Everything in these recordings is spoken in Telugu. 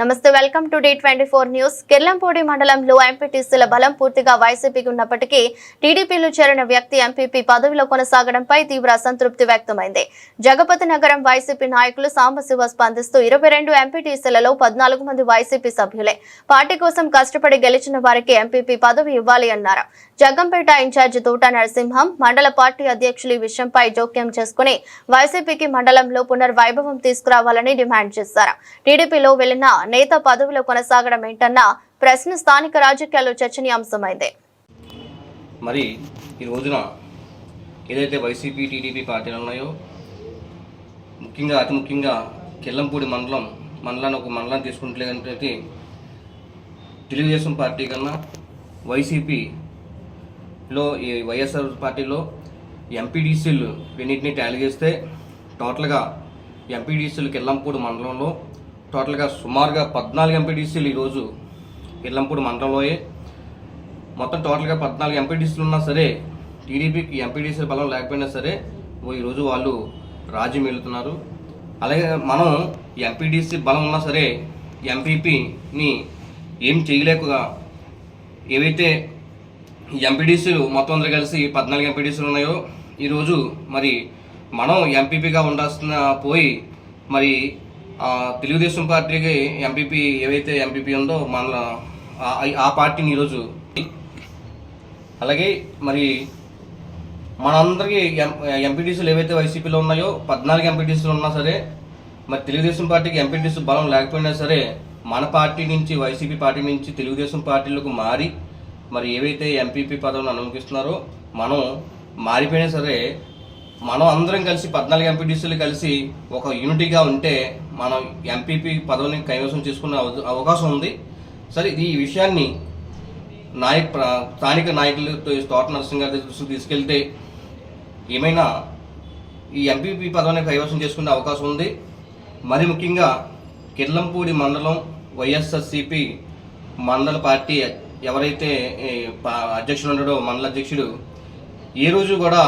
నమస్తే welcome to the twenty four news. Kirlampudi మండలంలో ఎంపీటీసీల బలం పూర్తిగా వైసీపీకి ఉన్నప్పటికీ టీడీపీలో చేరిన వ్యక్తి ఎంపీపీ పదవిలో కొనసాగడంపై తీవ్ర అసంతృప్తి వ్యక్తమైంది. జగపతి నగరం వైసీపీ నాయకులు సాంబశివ స్పందిస్తూ ఇరవై రెండు ఎంపీటీసీలలో పద్నాలుగు మంది వైసీపీ సభ్యులే. పార్టీ కోసం కష్టపడి గెలిచిన వారికి ఎంపీపీ పదవి ఇవ్వాలి అన్నారు. జగంపేట ఇన్ఛార్జి తోట నరసింహం మండల పార్టీ అధ్యక్షులు ఈ విషయంపై జోక్యం చేసుకుని వైసీపీకి మండలంలో పునర్వైభవం తీసుకురావాలని డిమాండ్ చేశారు. టీడీపీలో వెళ్ళిన నేత పదవిలో కొనసాగడం ఏంటన్న ప్రశ్న స్థానిక రాజకీయాల్లో చర్చనీయాంశమైంది. మరి ఈ రోజున ఏదైతే వైసీపీ టీడీపీ పార్టీలు ఉన్నాయో ముఖ్యంగా అతి ముఖ్యంగా కిల్లంపూడి మండలం మండలాన్ని ఒక మండలం తీసుకుంటలేదంటే తెలుగుదేశం పార్టీ కన్నా వైసీపీలో ఈ వైఎస్ఆర్ పార్టీలో ఎంపీడీసీలు వీటిని ట్యాలీ చేస్తే టోటల్గా ఎంపీడీసీలు కిల్లంపూడి మండలంలో టోటల్గా సుమారుగా పద్నాలుగు ఎంపీటీసీలు ఈరోజు ఇల్లంపూడి మండలంలోయే. మొత్తం టోటల్గా పద్నాలుగు ఎంపీటీసీలు ఉన్నా సరే టీడీపీకి ఎంపీటీసీల బలం లేకపోయినా సరే ఈరోజు వాళ్ళు రాజీ మిగులుతున్నారు అలాగే మనం ఎంపీటీసీ బలం ఉన్నా సరే ఎంపీపీని ఏం చేయలేకగా ఏవైతే ఎంపీడీసీలు మొత్తం అందరూ కలిసి పద్నాలుగు ఎంపీటీసీలు ఉన్నాయో ఈరోజు మరి మనం ఎంపీపీగా ఉండాల్సిన పోయి మరి తెలుగుదేశం పార్టీకి ఎంపీపీ ఏవైతే ఎంపీపీ ఉందో మన ఆ- పార్టీని ఈరోజు అలాగే మరి మనందరికీ ఎం ఎంపీటీసీలు ఏవైతే వైసీపీలో ఉన్నాయో పద్నాలుగు ఎంపీటీసీలు ఉన్నా సరే మరి తెలుగుదేశం పార్టీకి ఎంపీటీసీ బలం లేకపోయినా సరే మన పార్టీ నుంచి వైసీపీ పార్టీ నుంచి తెలుగుదేశం పార్టీలకు మారి మరి ఏవైతే ఎంపీపీ పదవిని అనుమతిస్తున్నారో మనం మారిపోయినా సరే మనం అందరం కలిసి పద్నాలుగు ఎంపీటీసీలు కలిసి ఒక యూనిటీగా ఉంటే మనం ఎంపీపీ పదవిని కైవసం చేసుకునే అవ- అవకాశం ఉంది. సరే ఈ విషయాన్ని నాయక స్థానిక నాయకులతో తోట నరసింహ దృష్టికి తీసుకెళ్తే ఏమైనా ఈ ఎంపీపీ పదవిని కైవసం చేసుకునే అవకాశం ఉంది. మరి ముఖ్యంగా కిర్లంపూడి మండలం వైఎస్ఆర్సిపి మండల పార్టీ ఎవరైతే అధ్యక్షుడు ఉండడో మండల అధ్యక్షుడు ఏ రోజు కూడా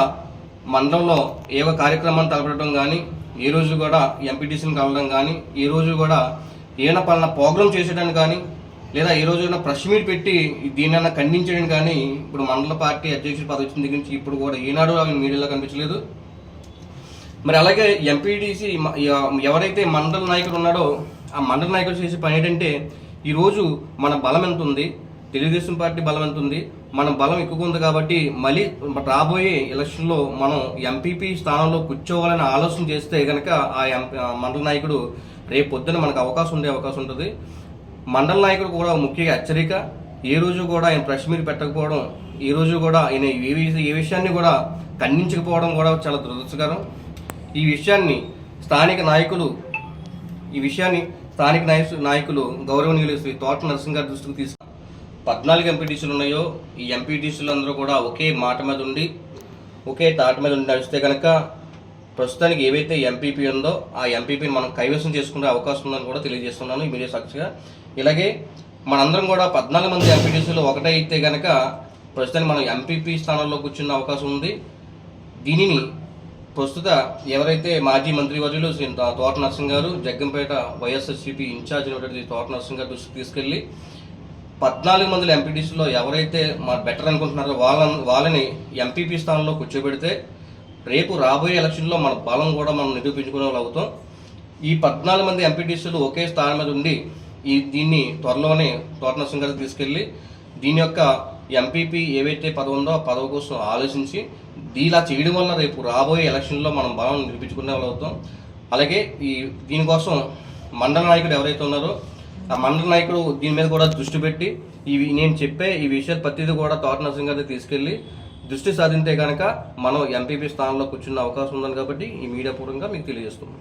మండలంలో ఏ ఒక కార్యక్రమాన్ని తలపడటం కానీ ఏ రోజు కూడా ఎంపీటీసీని కలవడం కానీ ఏ రోజు కూడా ఏమైనా పలానా ప్రోగ్రామ్ చేసేయడానికి కానీ లేదా ఏ రోజు ప్రెస్ మీట్ పెట్టి దీన్నైనా ఖండించడం కానీ ఇప్పుడు మండల పార్టీ అధ్యక్షుడి పదవి వచ్చిన దగ్గర నుంచి ఇప్పుడు కూడా ఈనాడు ఆమె మీడియాలో కనిపించలేదు. మరి అలాగే ఎంపీటీసీ ఎవరైతే మండల నాయకుడు ఉన్నాడో ఆ మండల నాయకుడు చేసే పని ఏంటంటే ఈరోజు మన బలం ఎంత ఉంది? తెలుగుదేశం పార్టీ బలం ఎంత ఉంది మన బలం ఎక్కువ ఉంది కాబట్టి మళ్ళీ రాబోయే ఎలక్షన్లో మనం ఎంపీపీ స్థానంలో కూర్చోవాలని ఆలోచన చేస్తే కనుక ఆ ఎంపీ మండల నాయకుడు రేపు పొద్దున మనకు అవకాశం ఉండే అవకాశం ఉంటుంది. మండల నాయకుడు కూడా ముఖ్యంగా హెచ్చరిక. ఏ రోజు కూడా ఆయన ప్రెస్ మీట్ పెట్టకపోవడం ఈ రోజు కూడా ఆయన ఏ ఏ విషయాన్ని కూడా ఖండించకపోవడం కూడా చాలా దురదృష్టకరం. ఈ విషయాన్ని స్థానిక నాయకులు ఈ విషయాన్ని స్థానిక నాయకు నాయకులు గౌరవనీయులు శ్రీ తోట నరసింహ గారి దృష్టికి తీసుకు పద్నాలుగు ఎంపీటీసీలు ఉన్నాయో ఈ ఎంపీటీసీలు అందరూ కూడా ఒకే మాట మీద ఉండి ఒకే తాటి మీద ఉండి నడిస్తే కనుక ప్రస్తుతానికి ఏవైతే ఎంపీపీ ఉందో ఆ ఎంపీపీని మనం కైవసం చేసుకునే అవకాశం ఉందని కూడా తెలియజేస్తున్నాను ఈ మీడియా సాక్షిగా. ఇలాగే మనందరం కూడా పద్నాలుగు మంది ఎంపీటీసీలు ఒకటే అయితే కనుక ప్రస్తుతానికి మనం ఎంపీపీ స్థానంలో కూర్చున్న అవకాశం ఉంది. దీనిని ప్రస్తుత ఎవరైతే మాజీ మంత్రివర్యులు శ్రీ తోట నరసింహ గారు జగ్గంపేట వైఎస్ఆర్సీపీ ఇన్ఛార్జ్ అయినటువంటి తోట నరసింహ గారు దృష్టికి తీసుకెళ్ళి పద్నాలుగు మంది ఎంపీటీసీలో ఎవరైతే మా బెటర్ అనుకుంటున్నారో వాళ్ళ వాళ్ళని ఎంపీపీ స్థానంలో కూర్చోబెడితే రేపు రాబోయే ఎలక్షన్లో మన బలం కూడా మనం నిరూపించుకునే వాళ్ళు అవుతాం. ఈ పద్నాలుగు మంది ఎంపీటీసీలు ఒకే స్థానం మీద ఉండి ఈ దీన్ని త్వరలోనే తోట నరసింహ తీసుకెళ్ళి దీని యొక్క ఎంపీపీ ఏవైతే పదవి ఉందో ఆ పదవి కోసం ఆలోచించి ఇలా చేయడం వల్ల రేపు రాబోయే ఎలక్షన్లో మనం బలం నిరూపించుకునే వాళ్ళు అవుతాం. అలాగే ఈ దీనికోసం మండల నాయకుడు ఎవరైతే ఉన్నారో మండల నాయకుడు దీని మీద కూడా దృష్టి పెట్టి ఇవి నేను చెప్పే ఈ విషయాలు ప్రతిదీ కూడా తోట నరసింగ్ గారికి తీసుకెళ్ళి దృష్టి సాధింతే కనుక మనం ఎంపీపీ స్థానంలో కూర్చున్న అవకాశం ఉందని కాబట్టి ఈ మీడియా పూర్వంగా మీకు తెలియజేస్తున్నాం.